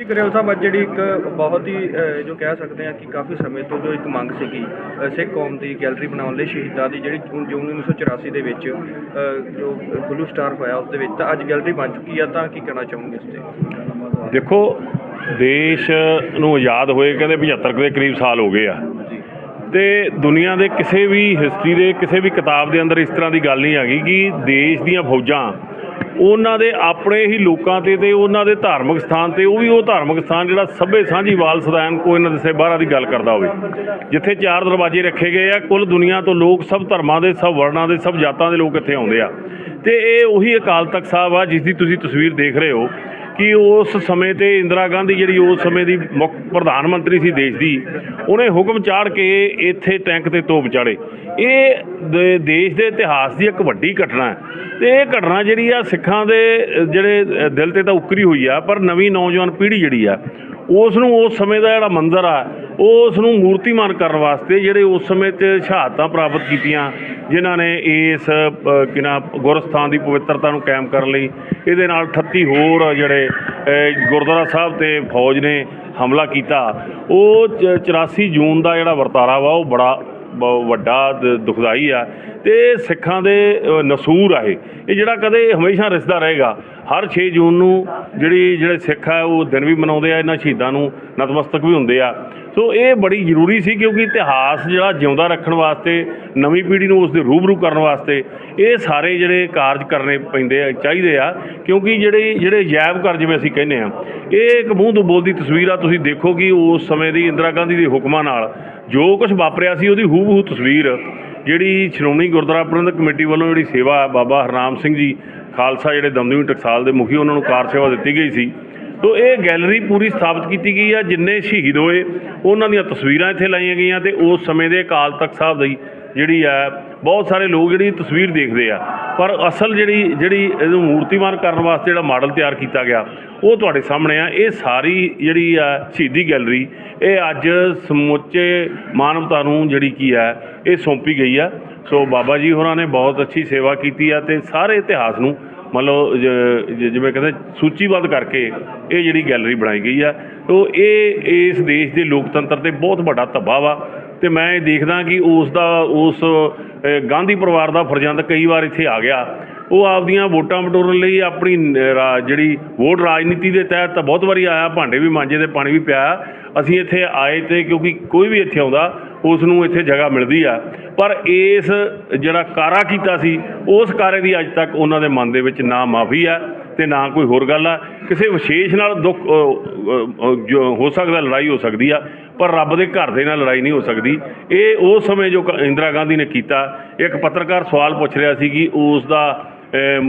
ਜੀ ਗਰੇਵਾਲ ਸਾਹਿਬ ਅੱਜ ਜਿਹੜੀ ਇੱਕ ਬਹੁਤ ਹੀ ਜੋ ਕਹਿ ਸਕਦੇ ਆ ਕਿ ਕਾਫੀ ਸਮੇਂ ਤੋਂ ਜੋ ਇੱਕ ਮੰਗ ਸੀਗੀ ਸਿੱਖ ਕੌਮ ਦੀ ਗੈਲਰੀ ਬਣਾਉਣ ਲਈ ਸ਼ਹੀਦਾਂ ਦੀ ਜਿਹੜੀ ਜੂਨ ਜੂਨ 1984 ਦੇ ਵਿੱਚ ਜੋ ਬਲੂ ਸਟਾਰ ਹੋਇਆ ਉਸ ਦੇ ਵਿੱਚ ਤਾਂ ਅੱਜ ਗੈਲਰੀ ਬਣ ਚੁੱਕੀ ਆ ਤਾਂ ਕੀ ਕਹਿਣਾ ਚਾਹੋਗੇ ਇਸ ਤੇ? ਦੇਖੋ ਦੇਸ਼ ਨੂੰ ਆਜ਼ਾਦ ਹੋਏ ਕਹਿੰਦੇ 75 ਦੇ ਕਰੀਬ ਸਾਲ ਹੋ ਗਏ ਆ। ਤੇ ਦੁਨੀਆ ਦੇ ਕਿਸੇ ਵੀ ਹਿਸਟਰੀ ਦੇ ਕਿਸੇ ਵੀ ਕਿਤਾਬ ਦੇ ਅੰਦਰ ਇਸ ਤਰ੍ਹਾਂ ਦੀ ਗੱਲ ਨਹੀਂ ਹੈਗੀ ਕਿ ਦੇਸ਼ ਦੀਆਂ ਫੌਜਾਂ ਉਹਨਾਂ ਦੇ ਆਪਣੇ ਹੀ ਲੋਕਾਂ ਤੇ ਤੇ ਉਹਨਾਂ ਦੇ ਧਾਰਮਿਕ ਸਥਾਨ ਤੇ ਉਹ ਵੀ ਉਹ ਧਾਰਮਿਕ ਸਥਾਨ ਜਿਹੜਾ ਸਭੇ ਸਾਂਝੀਵਾਲ ਸਦਾਇਨ ਕੋ ਇਹਨਾਂ ਦੇ ਬਾਹਰਾਂ ਦੀ ਗੱਲ ਕਰਦਾ ਹੋਵੇ। ਜਿੱਥੇ ਚਾਰ ਦਰਵਾਜ਼ੇ ਰੱਖੇ ਗਏ ਆ, ਕੁੱਲ ਦੁਨੀਆ ਤੋਂ ਲੋਕ ਸਭ ਧਰਮਾਂ ਦੇ, ਸਭ ਵਰਣਾਂ ਦੇ, ਸਭ ਜਾਤਾਂ ਦੇ ਲੋਕ ਇੱਥੇ ਆਉਂਦੇ ਆ। ਤੇ ਇਹ ਉਹੀ ਅਕਾਲ ਤਖਤ ਸਾਹਿਬ ਆ, ਜਿਸ ਦੀ ਤੁਸੀਂ ਤਸਵੀਰ ਦੇਖ ਰਹੇ ਹੋ। ਕਿ ਉਸ ਸਮੇਂ ਤੇ ਇੰਦਰਾ ਗਾਂਧੀ ਜਿਹੜੀ ਉਸ ਸਮੇਂ ਦੀ ਮੁੱਖ ਪ੍ਰਧਾਨ ਮੰਤਰੀ ਸੀ ਦੇਸ਼ ਦੀ, ਉਹਨੇ ਹੁਕਮ ਚਾੜ ਕੇ ਇੱਥੇ ਟੈਂਕ ਤੇ ਤੋਪ ਚਾੜੇ। ਇਹ ਦੇਸ਼ ਦੇ ਇਤਿਹਾਸ ਦੀ ਇੱਕ ਵੱਡੀ ਘਟਨਾ ਹੈ। ਤੇ ਇਹ ਘਟਨਾ ਜਿਹੜੀ ਆ ਸਿੱਖਾਂ ਦੇ ਜਿਹੜੇ ਦਿਲ ਤੇ ਤਾਂ ਉਕਰੀ ਹੋਈ ਆ, ਪਰ ਨਵੀਂ ਨੌਜਵਾਨ ਪੀੜ੍ਹੀ ਜਿਹੜੀ ਆ ਉਸ ਨੂੰ ਉਸ ਸਮੇਂ ਦਾ ਜਿਹੜਾ ਮੰਦਰ ਆ ਉਸ ਨੂੰ ਮੂਰਤੀਮਾਨ ਕਰਨ ਵਾਸਤੇ ਜਿਹੜੇ ਉਸ ਸਮੇਂ 'ਚ ਸ਼ਹਾਦਤਾਂ ਪ੍ਰਾਪਤ ਕੀਤੀਆਂ ਜਿਨ੍ਹਾਂ ਨੇ ਇਸ ਅ, ਕਿਨਾ ਗੁਰਸਥਾਨ ਦੀ ਪਵਿੱਤਰਤਾ ਨੂੰ ਕਾਇਮ ਕਰਨ ਲਈ ਇਹਦੇ ਨਾਲ 38 ਹੋਰ ਜਿਹੜੇ ਗੁਰਦੁਆਰਾ ਸਾਹਿਬ ਤੇ ਫੌਜ ਨੇ ਹਮਲਾ ਕੀਤਾ। ਉਹ ਚ- 84 ਜੂਨ ਦਾ ਜਿਹੜਾ ਵਰਤਾਰਾ ਵਾ ਉਹ ਬੜਾ ਵੱਡਾ ਦ- ਦੁਖਦਾਈ ਆ ਤੇ ਸਿੱਖਾਂ ਦੇ ਨਸੂਰ ਆ ਇਹ। ਇਹ ਜਿਹੜਾ ਕਦੇ ਹਮੇਸ਼ਾ ਰਿਸਦਾ ਰਹੇਗਾ, ਹਰ 6 ਜੂਨ ਨੂੰ ਜਿਹੜੀ, ਜਿਹੜੇ ਸਿੱਖ ਆ, ਉਹ ਦਿਨ ਵੀ ਮਨਾਉਂਦੇ ਆ, ਇਹਨਾਂ ਸ਼ਹੀਦਾਂ ਨੂੰ ਨਤਮਸਤਕ ਵੀ ਹੁੰਦੇ ਆ। ਸੋ ਇਹ ਬੜੀ ਜ਼ਰੂਰੀ ਸੀ ਕਿਉਂਕਿ ਇਤਿਹਾਸ ਜਿਹੜਾ ਜਿਉਂਦਾ ਰੱਖਣ ਵਾਸਤੇ, ਨਵੀਂ ਪੀੜ੍ਹੀ ਨੂੰ ਉਸ ਦੇ ਰੂਬਰੂ ਕਰਨ ਵਾਸਤੇ, ਇਹ ਸਾਰੇ ਜਿਹੜੇ ਕਾਰਜ ਕਰਨੇ ਪੈਂਦੇ ਆ, ਚਾਹੀਦੇ ਆ। ਕਿਉਂਕਿ ਜਿਹੜੇ ਜਿਹੜੇ ਜੈਬ ਘਰ ਜਿਵੇਂ ਅਸੀਂ ਕਹਿੰਦੇ ਆ, ਇਹ ਇੱਕ ਮੂੰਹ ਤੋਂ ਬੋਲਦੀ ਤਸਵੀਰ ਆ, ਤੁਸੀਂ ਦੇਖੋ ਕਿ ਉਸ ਸਮੇਂ ਦੀ ਇੰਦਰਾ ਗਾਂਧੀ ਦੇ ਹੁਕਮਾਂ ਨਾਲ ਜੋ ਕੁਝ ਵਾਪਰਿਆ ਸੀ ਉਹਦੀ ਹੂਬਹੂ ਤਸਵੀਰ ਜਿਹੜੀ ਸ਼੍ਰੋਮਣੀ ਗੁਰਦੁਆਰਾ ਪ੍ਰਬੰਧਕ ਕਮੇਟੀ ਵੱਲੋਂ ਜਿਹੜੀ ਸੇਵਾ ਹੈ, ਬਾਬਾ ਹਰਨਾਮ ਸਿੰਘ ਜੀ ਖਾਲਸਾ ਜਿਹੜੇ ਦਮਦਮੀ ਟਕਸਾਲ ਦੇ ਮੁਖੀ ਉਹਨਾਂ ਨੂੰ ਕਾਰ ਸੇਵਾ ਦਿੱਤੀ ਗਈ ਸੀ। ਤੋ ਇਹ ਗੈਲਰੀ ਪੂਰੀ ਸਥਾਪਿਤ ਕੀਤੀ ਗਈ ਆ ਜਿੰਨੇ ਸ਼ਹੀਦ ਹੋਏ ਉਹਨਾਂ ਦੀਆਂ ਤਸਵੀਰਾਂ ਇੱਥੇ ਲਾਈਆਂ ਗਈਆਂ ਤੇ ਉਸ ਸਮੇਂ ਦੇ ਅਕਾਲ ਤਖਤ ਸਾਹਿਬ ਦੀ ਜਿਹੜੀ ਆ ਬਹੁਤ ਸਾਰੇ ਲੋਕ ਜਿਹੜੀ ਤਸਵੀਰ ਦੇਖਦੇ ਆ। ਪਰ ਅਸਲ ਜਿਹੜੀ ਜਿਹੜੀ ਇਹਨੂੰ ਮੂਰਤੀਮਾਨ ਕਰਨ ਵਾਸਤੇ ਜਿਹੜਾ ਮਾਡਲ ਤਿਆਰ ਕੀਤਾ ਗਿਆ, ਉਹ ਤੁਹਾਡੇ ਸਾਹਮਣੇ ਆ। ਇਹ ਸਾਰੀ ਜਿਹੜੀ ਆ ਸ਼ਹੀਦੀ ਗੈਲਰੀ, ਇਹ ਅੱਜ ਸਮੁੱਚੇ ਮਾਨਵਤਾ ਨੂੰ ਜਿਹੜੀ ਕੀ ਹੈ ਇਹ ਸੌਂਪੀ ਗਈ ਆ। ਸੋ ਬਾਬਾ ਜੀ ਹੋਰਾਂ ਨੇ ਬਹੁਤ ਅੱਛੀ ਸੇਵਾ ਕੀਤੀ ਆ ਤੇ ਸਾਰੇ ਇਤਿਹਾਸ ਨੂੰ ਮਤਲਬ ਜਿਵੇਂ ਕਹਿੰਦੇ ਸੂਚੀਬੱਧ ਕਰਕੇ ਇਹ ਜਿਹੜੀ ਗੈਲਰੀ ਬਣਾਈ ਗਈ ਆ। ਤੋ ਇਹ, ਇਸ ਦੇਸ਼ ਦੇ ਲੋਕਤੰਤਰ ਤੇ ਬਹੁਤ ਵੱਡਾ ਧੱਬਾ ਵਾ। ਤੇ ਮੈਂ ਇਹ ਦੇਖਦਾ ਕਿ ਉਸ ਦਾ, ਉਸ ਗਾਂਧੀ ਪਰਿਵਾਰ ਦਾ ਫਰਜ਼ੰਦ ਕਈ ਵਾਰ ਇੱਥੇ ਆ ਗਿਆ। ਉਹ ਆਪਦੀਆਂ ਵੋਟਾਂ ਬਟੋਰਨ ਲਈ ਆਪਣੀ ਜਿਹੜੀ ਵੋਟ ਰਾਜਨੀਤੀ ਦੇ ਤਹਿਤ ਤਾਂ ਬਹੁਤ ਵਾਰੀ ਆਇਆ, ਭਾਂਡੇ ਵੀ ਮਾਂਜੇ ਤੇ ਪਾਣੀ ਵੀ ਪਿਆ। ਅਸੀਂ ਇੱਥੇ ਆਏ ਤੇ ਕਿਉਂਕਿ ਕੋਈ ਵੀ ਇੱਥੇ ਆਉਂਦਾ, ਉਸ ਨੂੰ ਇੱਥੇ ਜਗ੍ਹਾ ਮਿਲਦੀ ਆ। ਪਰ ਇਸ ਜਿਹੜਾ ਕਾਰਾ ਕੀਤਾ ਸੀ, ਉਸ ਕਾਰੇ ਦੀ ਅੱਜ ਤੱਕ ਉਹਨਾਂ ਦੇ ਮਨ ਦੇ ਵਿੱਚ ਨਾ ਮਾਫੀ ਆ ਤੇ ਨਾ ਕੋਈ ਹੋਰ ਗੱਲ ਆ। ਕਿਸੇ ਵਿਸ਼ੇਸ਼ ਨਾਲ ਦੁੱਖ ਜੋ ਹੋ ਸਕਦਾ, ਲੜਾਈ ਹੋ ਸਕਦੀ ਆ। ਪਰ ਰੱਬ ਦੇ ਘਰ ਦੇ ਨਾਲ ਲੜਾਈ ਨਹੀਂ ਹੋ ਸਕਦੀ। ਇਹ ਉਸ ਸਮੇਂ ਜੋ ਇੰਦਰਾ ਗਾਂਧੀ ਨੇ ਕੀਤਾ, ਇੱਕ ਪੱਤਰਕਾਰ ਸਵਾਲ ਪੁੱਛ ਰਿਹਾ ਸੀ ਕਿ ਉਸ ਦਾ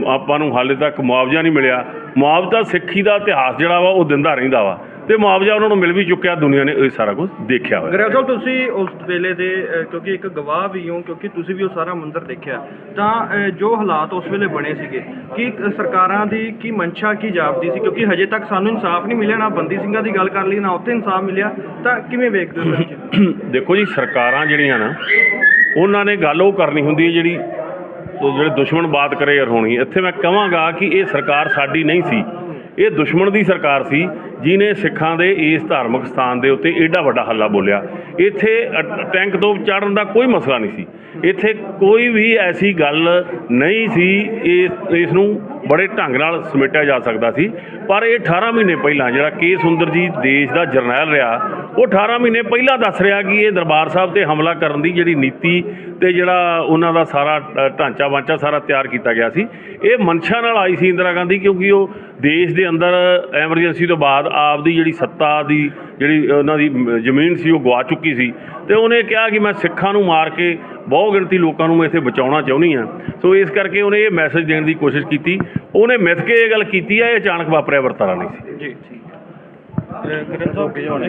ਆਪਾਂ ਨੂੰ ਹਾਲੇ ਤੱਕ ਮੁਆਵਜ਼ਾ ਨਹੀਂ ਮਿਲਿਆ। ਮੁਆਵਜ਼ਾ ਸਿੱਖੀ ਦਾ ਇਤਿਹਾਸ ਜਿਹੜਾ ਵਾ, ਉਹ ਦਿੰਦਾ ਰਹਿੰਦਾ ਵਾ। ਤੇ ਮੁਆਵਜ਼ਾ ਉਹਨਾਂ ਨੂੰ ਮਿਲ ਵੀ ਚੁੱਕਿਆ ਦੁਨੀਆ ਨੇ ਇਹ ਸਾਰਾ ਕੁਝ ਦੇਖਿਆ ਹੋਇਆ। ਗਰੇਵਾਲ ਸਾਹਿਬ ਤੁਸੀਂ ਉਸ ਵੇਲੇ ਦੇ ਅਹ, ਕਿਉਂਕਿ ਇੱਕ ਗਵਾਹ ਵੀ ਹੋ ਕਿਉਂਕਿ ਤੁਸੀਂ ਵੀ ਉਹ ਸਾਰਾ ਮੰਜ਼ਰ ਦੇਖਿਆ ਤਾਂ ਅਹ, ਜੋ ਹਾਲਾਤ ਉਸ ਵੇਲੇ ਬਣੇ ਸੀਗੇ ਕਿ ਸਰਕਾਰਾਂ ਦੀ ਕੀ ਮਨਸ਼ਾ ਕੀ ਜਾਪਦੀ ਸੀ? ਕਿਉਂਕਿ ਹਜੇ ਤੱਕ ਸਾਨੂੰ ਇਨਸਾਫ ਨਹੀਂ ਮਿਲਿਆ ਨਾ ਬੰਦੀ ਸਿੰਘਾਂ ਦੀ ਗੱਲ ਕਰ ਲਈ ਨਾ ਉੱਥੇ ਇਨਸਾਫ ਮਿਲਿਆ ਤਾਂ ਕਿਵੇਂ ਵੇਖਦੇ ਹੋ? ਦੇਖੋ ਜੀ ਸਰਕਾਰਾਂ ਜਿਹੜੀਆਂ ਨਾ ਉਹਨਾਂ ਨੇ ਗੱਲ ਉਹ ਕਰਨੀ ਹੁੰਦੀ ਹੈ ਜਿਹੜੀ ਉਹ ਜਿਹੜੇ ਦੁਸ਼ਮਣ ਬਾਤ ਕਰੇ ਯਾਰ ਹੋਣੀ ਇੱਥੇ ਮੈਂ ਕਹਾਂਗਾ ਕਿ ਇਹ ਸਰਕਾਰ ਸਾਡੀ ਨਹੀਂ ਸੀ। ਇਹ ਦੁਸ਼ਮਣ ਦੀ ਸਰਕਾਰ ਸੀ ਜਿਨੇ ਸਿੱਖਾਂ ਦੇ ਇਸ ਧਾਰਮਿਕ ਸਥਾਨ ਦੇ ਉੱਤੇ ਏਡਾ ਵੱਡਾ ਹੱਲਾ ਬੋਲਿਆ। ਇੱਥੇ ਅ- ਟੈਂਕ ਤੋਂ ਚੜਨ ਦਾ ਕੋਈ ਮਸਲਾ ਨਹੀਂ ਸੀ। ਇੱਥੇ ਕੋਈ ਵੀ ਐਸੀ ਗੱਲ ਨਹੀਂ ਸੀ, ਇਸ ਇਸ ਨੂੰ ਬੜੇ ਢੰਗ ਨਾਲ ਸਮੇਟਿਆ ਜਾ ਸਕਦਾ ਸੀ। ਪਰ ਇਹ 18 ਮਹੀਨੇ ਪਹਿਲਾਂ ਜਿਹੜਾ ਕੇ ਸੁੰਦਰ ਜੀ ਦੇਸ਼ ਦਾ ਜਰਨੈਲ ਰਿਹਾ, ਉਹ 18 ਮਹੀਨੇ ਪਹਿਲਾਂ ਦੱਸ ਰਿਹਾ ਕਿ ਇਹ ਦਰਬਾਰ ਸਾਹਿਬ ਤੇ ਹਮਲਾ ਕਰਨ ਦੀ ਜਿਹੜੀ ਨੀਤੀ ਤੇ ਜਿਹੜਾ ਉਹਨਾਂ ਦਾ ਸਾਰਾ ਢਾਂਚਾ ਵਾਂਚਾ ਸਾਰਾ ਤਿਆਰ ਕੀਤਾ ਗਿਆ ਸੀ। ਇਹ ਮਨਸ਼ਾ ਨਾਲ ਆਈ ਸੀ ਇੰਦਰਾ ਗਾਂਧੀ ਕਿਉਂਕਿ ਉਹ ਦੇਸ਼ ਦੇ ਅੰਦਰ ਐਮਰਜੈਂਸੀ ਤੋਂ ਬਾਅਦ ਆਪ ਦੀ ਜਿਹੜੀ ਸੱਤਾ ਦੀ ਜਿਹੜੀ ਉਹਨਾਂ ਦੀ ਜ਼ਮੀਨ ਸੀ ਉਹ ਗਵਾ ਚੁੱਕੀ ਸੀ। ਤੇ ਉਹਨੇ ਕਿਹਾ ਕਿ ਮੈਂ ਸਿੱਖਾਂ ਨੂੰ ਮਾਰ ਕੇ ਬਹੁ ਗਿਣਤੀ ਲੋਕਾਂ ਨੂੰ ਮੈਂ ਇੱਥੇ ਬਚਾਉਣਾ ਚਾਹੁੰਦੀ ਆ ਸੋ ਇਸ ਕਰਕੇ ਉਹਨੇ ਇਹ ਮੈਸੇਜ ਦੇਣ ਦੀ ਕੋਸ਼ਿਸ਼ ਕੀਤੀ। ਉਹਨੇ ਮਿੱਥ ਕੇ ਇਹ ਗੱਲ ਕੀਤੀ ਆ ਇਹ ਅਚਾਨਕ ਵਾਪਰਿਆ ਵਰਤਾਰਾ ਨਹੀਂ ਸੀ। ਜੀ, ਠੀਕ ਹੈ। ਗਰੇਵਾਲ ਸਾਹਿਬ